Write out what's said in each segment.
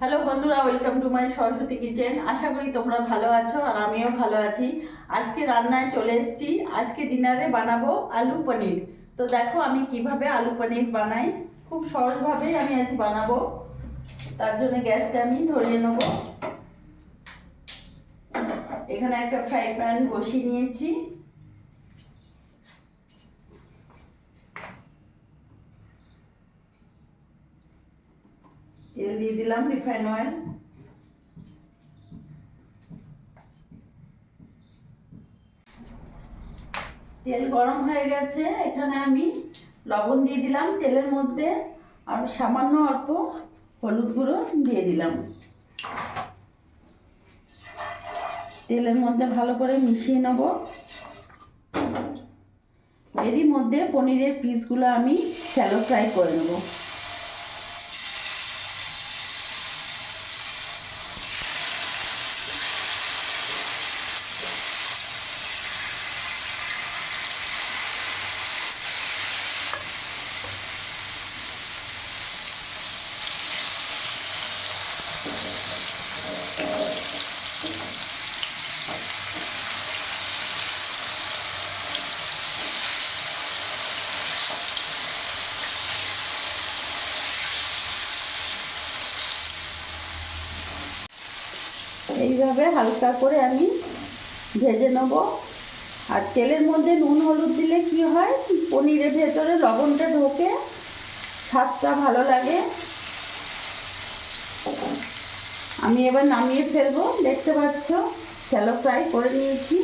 Hello বন্ধুরা welcome to my Saraswati kitchen আশা করি তোমরা ভালো আছো আর আমিও ভালো আছি। আজকে রান্নায় চলে এসেছি। আজকে ডিনারে বানাবো আলু পনির। তো দেখো, আমি কীভাবে আলু পনির বানাই। খুব সহজভাবেই আমি আজ বানাবো। তার জন্য গ্যাসটা আমি ধরিয়ে নেব। এখানে একটা ফ্রাই প্যান বসিয়ে নিয়েছি। দিয়ে দিলাম রিফাইন অয়েল। তেল গরম হয়ে গেছে, এখানে আমি লবণ দিয়ে দিলাম তেলের মধ্যে, আর সামান্য অল্প হলুদ গুঁড়ো দিয়ে দিলাম। তেলের মধ্যে ভালো করে মিশিয়ে নেব। এরই মধ্যে পনিরের পিসগুলো আমি শ্যালো ফ্রাই করে নেব। এইভাবে হালকা করে আমি ভেজে নেব। আর তেলের মধ্যে নুন, হলুদ দিলে কি হয়? পনিরের ভেতরে লবণটা ঢোকে, স্বাদটা ভালো লাগে। আমি এবার নামিয়ে ফেলব, দেখতে পাচ্ছ? শ্যালো ফ্রাই করে নিয়েছি।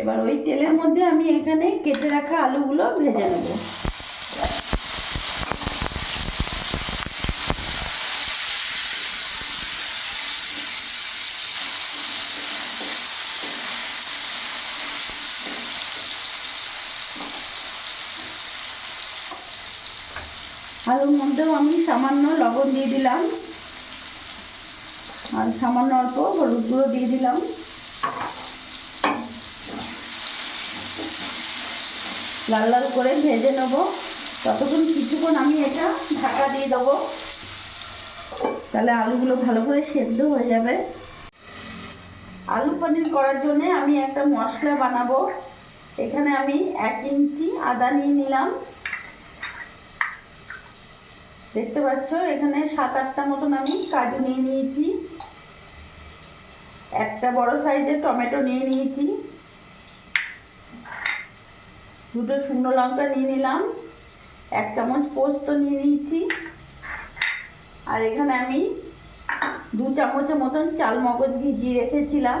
এবার ওই তেলের মধ্যে আমি এখানে কেটে রাখা আলুগুলো ভেজে নেব। আলুর মধ্যেও আমি সামান্য লবণ দিয়ে দিলাম। আর সামান্য অল্প হলুদ গুঁড়ো দিয়ে দিলাম। লাল লাল করে ভেজে নেব। ততক্ষণ কিছুক্ষণ আমি এটা ঢাকা দিয়ে দেবো। তাহলে আলুগুলো ভালো করে সেদ্ধ হয়ে যাবে। আলু পনির করার জন্য আমি একটা মশলা বানাবো। এখানে আমি এক ইঞ্চি আদা নিয়ে নিলাম। দেখতে পাচ্ছ, এখানে সাত আটটা মতন আমি কাজু নিয়ে নিয়েছি। একটা বড় সাইজের টমেটো নিয়ে নিয়েছি। দুটো শুকনো লঙ্কা নিয়ে নিলাম, এক চামচ পোস্ত নিয়ে নিয়েছি, আর এখানে আমি দু চামচের মতন চাল মগজ ভিজিয়ে রেখেছিলাম,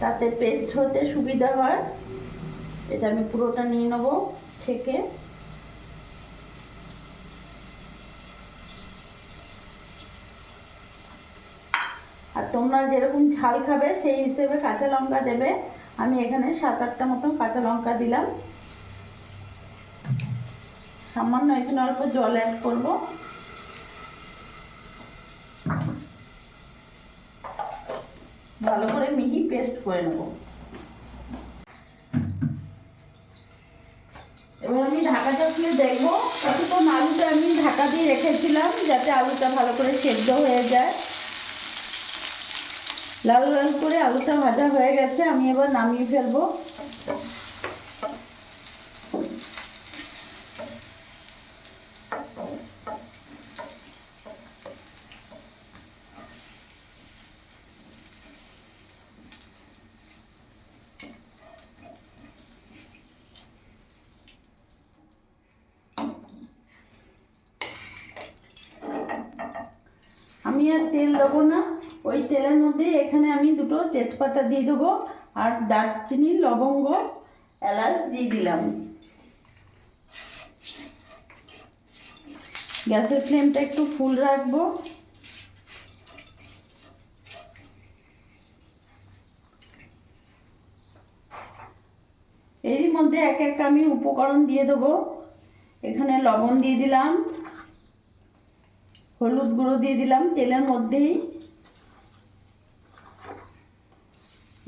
তাতে পেস্ট হতে সুবিধা হয়, এটা আমি পুরোটা নিয়ে নেব থেকে আর তোমরা যেরকম ঝাল খাবে, সেই হিসেবে কাঁচা লঙ্কা দেবে। আমি এখানে সাত আটটা মতন কাঁচা লঙ্কা দিলাম। সামান্য এখানে অল্প জল অ্যাড করব। ভালো করে মিহি পেস্ট করে নেব। এবার আমি ঢাকা চাপিয়ে দেখব। ততক্ষণ আলুটা আমি ঢাকা দিয়ে রেখেছিলাম যাতে আলুটা ভালো করে সেদ্ধ হয়ে যায়। লাল লাল করে আলুটা ভাজা হয়ে গেছে, আমি এবার নামিয়ে ফেলব। আমি আর তেল দেবো না। ওই তেলের মধ্যে এখানে আমি দুটো তেজপাতা দিয়ে দেবো আর দারচিনি, লবঙ্গ, এলাচ দিয়ে দিলাম। গ্যাসের ফ্লেমটা একটু ফুল রাখব। এরই মধ্যে এক এক আমি উপকরণ দিয়ে দেবো। এখানে লবণ দিয়ে দিলাম। হলুদ গুঁড়ো দিয়ে দিলাম, তেলের মধ্যেই।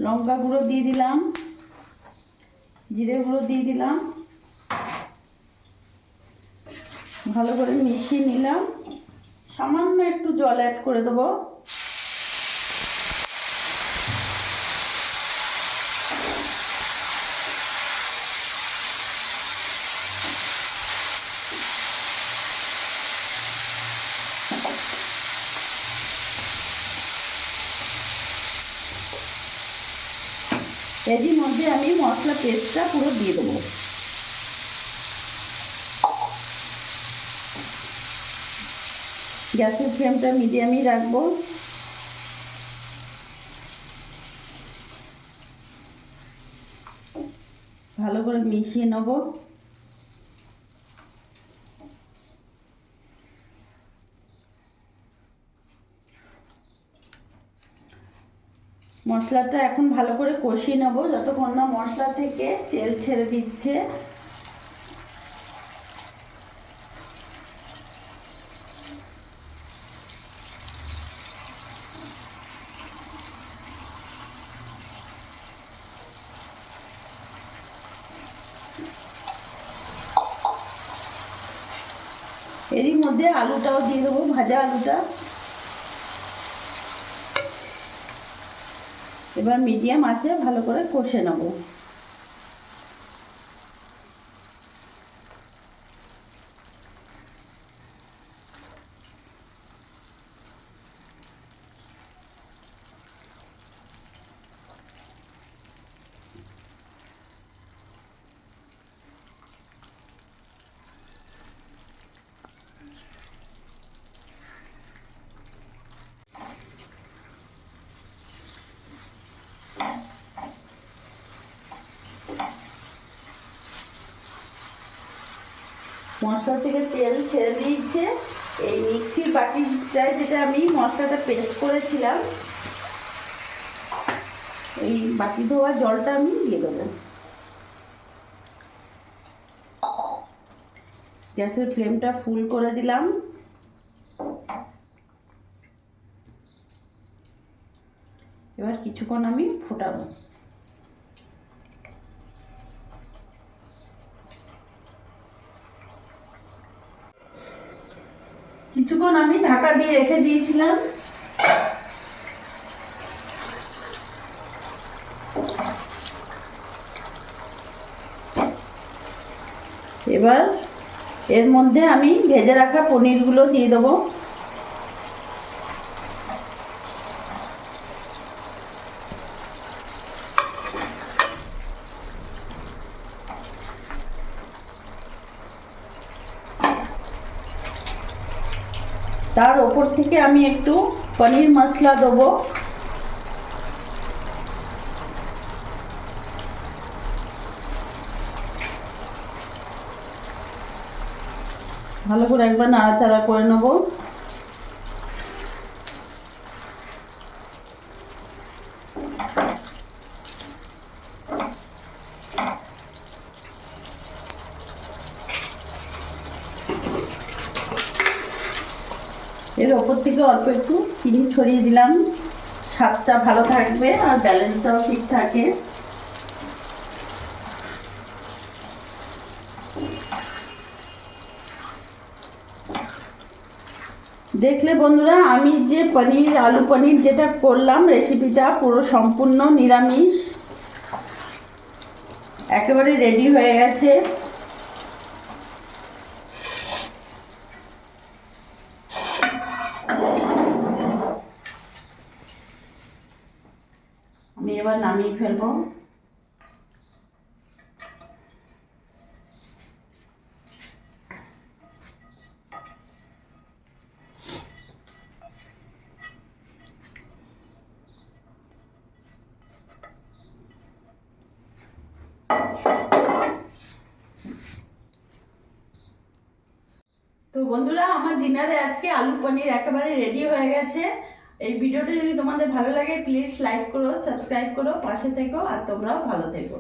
লঙ্কা গুঁড়ো দিয়ে দিলাম, জিরে গুঁড়ো দিয়ে দিলাম। ভালো করে মিশিয়ে নিলাম। সামান্য একটু জল অ্যাড করে দেবো। এরই মধ্যে আমি মশলা পেস্টটা পুরো দিয়ে দেবো। গ্যাসের ফ্লেমটা মিডিয়ামই রাখব। ভালো করে মিশিয়ে নেব। মশলাটা এখন ভালো করে কষিয়ে নেব। যতক্ষণ না মশলা থেকে তেল ছেড়ে দিচ্ছে। এরই মধ্যে আলুটাও দিয়ে দেবো, ভাজা আলুটা। এবার মিডিয়াম আঁচে ভালো করে কষে নেব। মশলা থেকে তেল ছেড়ে দিয়েছে। এই মিক্সির বাটিটায় যেটা আমি মশলাটা পেস্ট করেছিলাম, এই বাটি ধোয়া জলটা আমি দিয়ে দেবো। গ্যাসের ফ্লেমটা ফুল করে দিলাম। এবার কিছুক্ষণ আমি ফোটাবো। কিছুক্ষণ আমি ঢাকা দিয়ে রেখে দিয়েছিলাম। এবার এর মধ্যে আমি ভেজে রাখা পনিরগুলো দিয়ে দেবো। তার ওপর থেকে আমি একটু পনির মশলা দেবো। ভালো করে একবার নাড়াচাড়া করে নেব। এর ওপর থেকে অল্প একটু চিনি ছড়িয়ে দিলাম। স্বাদটা ভালো থাকবে আর ব্যালেন্সটাও ঠিক থাকে। দেখলে বন্ধুরা, আমি যে পনির, আলু পনির যেটা করলাম রেসিপিটা পুরো সম্পূর্ণ নিরামিষ। একেবারে রেডি হয়ে গেছে। নামিয়ে ফেলব। তো বন্ধুরা আমার ডিনারে আজকে আলু পনির একেবারে রেডি হয়ে গেছে। এই ভিডিওটি যদি তোমাদের ভালো লাগে প্লিজ লাইক করো সাবস্ক্রাইব করো, পাশে থেকো, আর তোমরাও ভালো থেকো।